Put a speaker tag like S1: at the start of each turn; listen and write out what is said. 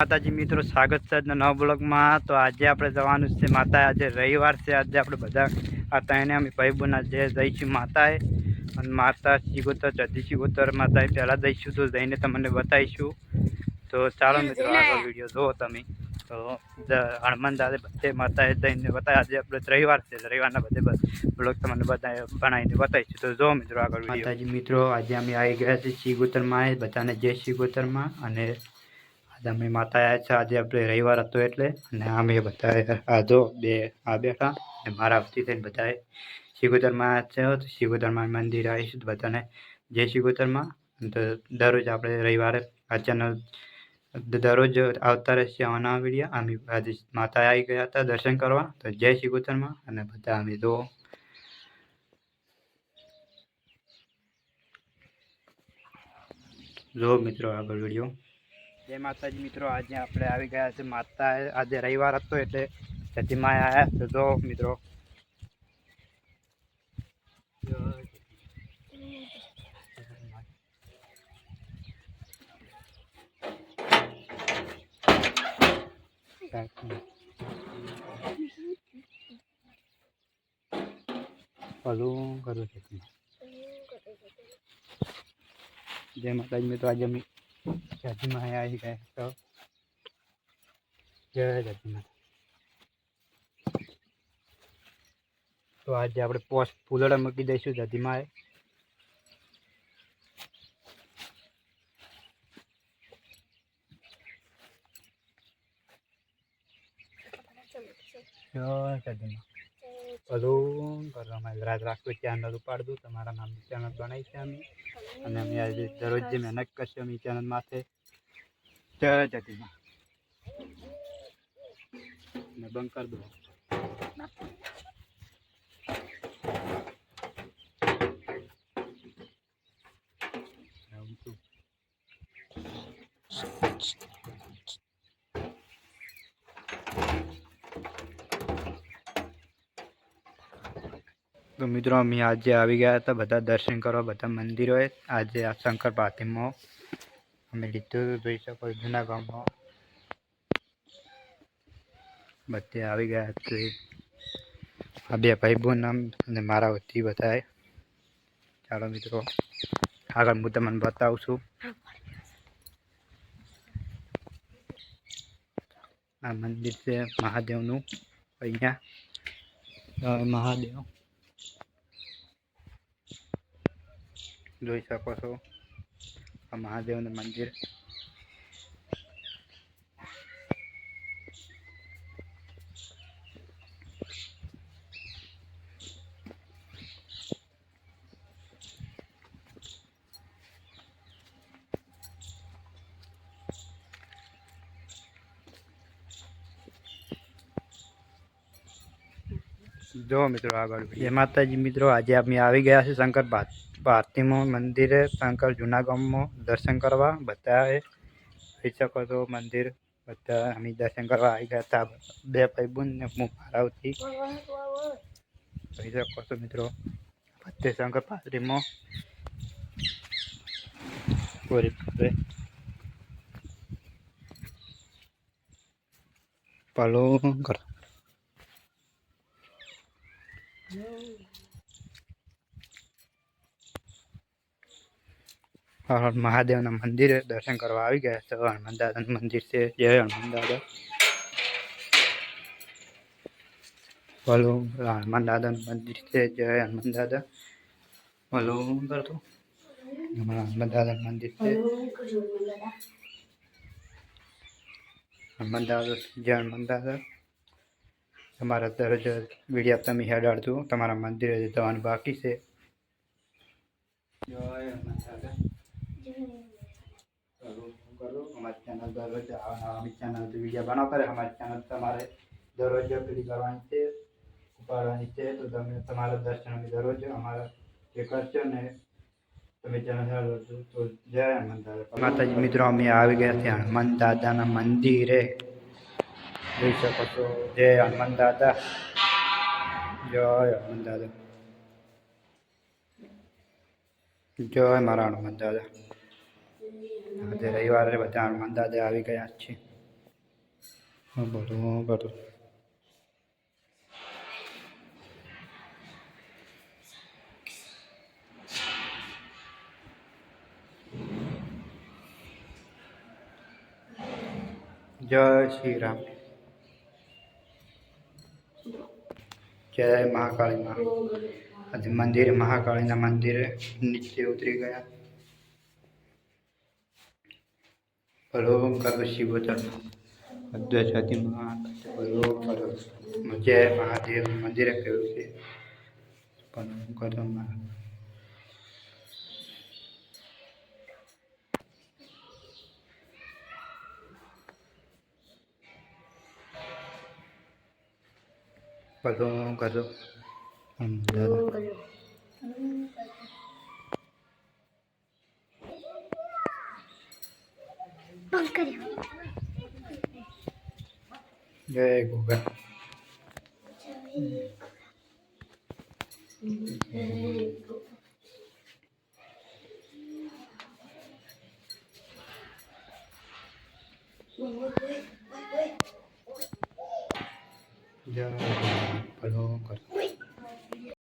S1: માતાજી મિત્રો સ્વાગત છે આજના નવા બ્લોગમાં. તો આજે આપણે જવાનું છે માતા આજે રવિવાર છે. આજે આપણે બધા આ ત્રણે અમે ભાઈબંધ આજે જઈશું માતાએ અને માતા શિગોતર જતી શિગોતર માતાએ પહેલાં જઈશું તો જઈને તમને બતાવીશું. તો ચાલો મિત્રો આગળ વીડિયો જુઓ તમે. તો હનુમાન દાદા બધે માતાએ જઈને બતાવે. આજે આપણે રવિવાર છે. રવિવારના બધે બ્લોગ તમને બતાવે ભણાવીને બતાવીશું. તો જો મિત્રો આગળ માતાજી મિત્રો આજે અમે આવી ગયા છીએ શિગોતરમાં બધાને જય શિગોતરમાં અને અમે માતા આવ્યા છે. આજે આપણે રવિવાર હતો એટલે અને અમે બધા આધો બે આ બેઠા અને મારા વતી થઈને બધાએ શિગોતરમાં આવ્યા છે. તો શિગોતરમાં મંદિર આવીશું તો બધાને જય શિગોતરમાં તો દરરોજ આપણે રવિવારે આ ચેનલ દરરોજ આવતા રહેશે આવાના વિડીયા અમે આજે માતા આવી ગયા હતા દર્શન કરવા. તો જય શિગોતરમાં અને બધા અમે જો. જો મિત્રો આગળ વીડિયો જય માતાજી મિત્રો, આજે આપણે આવી ગયા છે માતા, આજે રવિવાર હતો એટલે સતીમાં આવ્યા તો મિત્રો. ભલું કરું જય માતાજી મિત્રો, આજે અમે જાતિમાં આવી ગયા તો જય જાતિમાં તો આજે આપણે પોસ્ટ ફૂલડા મૂકી દઈશું જાતિમાં જય જાતિમાં ભલું કરવામાં રાત રાખતું ચેનલ ઉપાડ દઉં તમારા નામની ચેનલ બનાવી છે અમે. અને અમે આજે દરરોજ જે મહેનત કરશે, અમે ચેનલ માથે જય જતીમાં ને બંધ કરી દો Thank છું. તો મિત્રો, અમે આજે આવી ગયા હતા બધા દર્શન કરવા, બધા મંદિરોએ. આજે આ શંકર પાર્ટીમાં અમે લીધું હતું, જોઈ શકો છો, જૂના ગામમાં. બધે આવી ગયા હતા આ બે ભાઈ આમ અને મારા વતી બધાએ. ચાલો મિત્રો, આગળ હું તમને બતાવું છું. આ મંદિર છે મહાદેવનું, અહીંયા. મહાદેવ. જોઈ શકો છો. આ મહાદેવનું મંદિર. જો મિત્રો આગળ જય માતાજી મિત્રો, આજે અમે આવી ગયા છે શંકર ભા- ભારતીમાં મંદિરે. શંકર જૂના ગામમાં દર્શન કરવા બધાએ. જોઈ શકો છો મંદિર, બધા અમે દર્શન કરવા આવી ગયા હતા. બે ભાઈબંધ ને હું મારાવથી જોઈ શકો છો મિત્રો, બધે શંકર પાત્રીમાં પૂરી કરે પાલું કર હનુમાન મહાદેવના મંદિરે દર્શન કરવા આવી ગયા છે. હનુમાન દાદાનું મંદિર છે. જય હનુમાન દાદા. બોલો, હનુમાન દાદાનું મંદિર છે. જય હનુમાન દાદા. બોલો કરતો અમારા હનુમાન દાદાનું મંદિર છે. હનુમાન દાદા, જય હનુમાન દાદા. તમારા દરરોજ વીડિયો તમે હેડાડતું તમારા મંદિરે જવાનું બાકી છે. જય હનુમાન દાદા. કરું અમારી દરરોજ આવા તમારે દરરોજ કરવાની છે, ઉપાડવાની છે. તો તમે તમારા દર્શન દરરોજ અમારા જે કરશો ને તમે ચેનલ તો જય હનુમાન માતાજી, મિત્રો, અમે આવી ગયા છે હનુમાન દાદાના મંદિરે. જોઈ શકો છો. જય હનુમાન દાદા. જય હનુમાન દાદા. જય મારા હનુમાન દાદા. આજે રવિવારે બધા હનુમાન દાદા આવી ગયા છે. હા બોલો હા બોલો જય શ્રી રામ. જય મહાકાળી માં. આજે મંદિરે મહાકાળીના મંદિરે નીચે ઉતરી ગયા. ભલો કરો શિવોતર અદ્વૈતમાં ભલો કરો જય મહાદેવ મંદિરે કહ્યું છે પણ કરો માં ભલો કરો
S2: બંધ કર્યો
S1: જય ગોગા જય ભલો કરો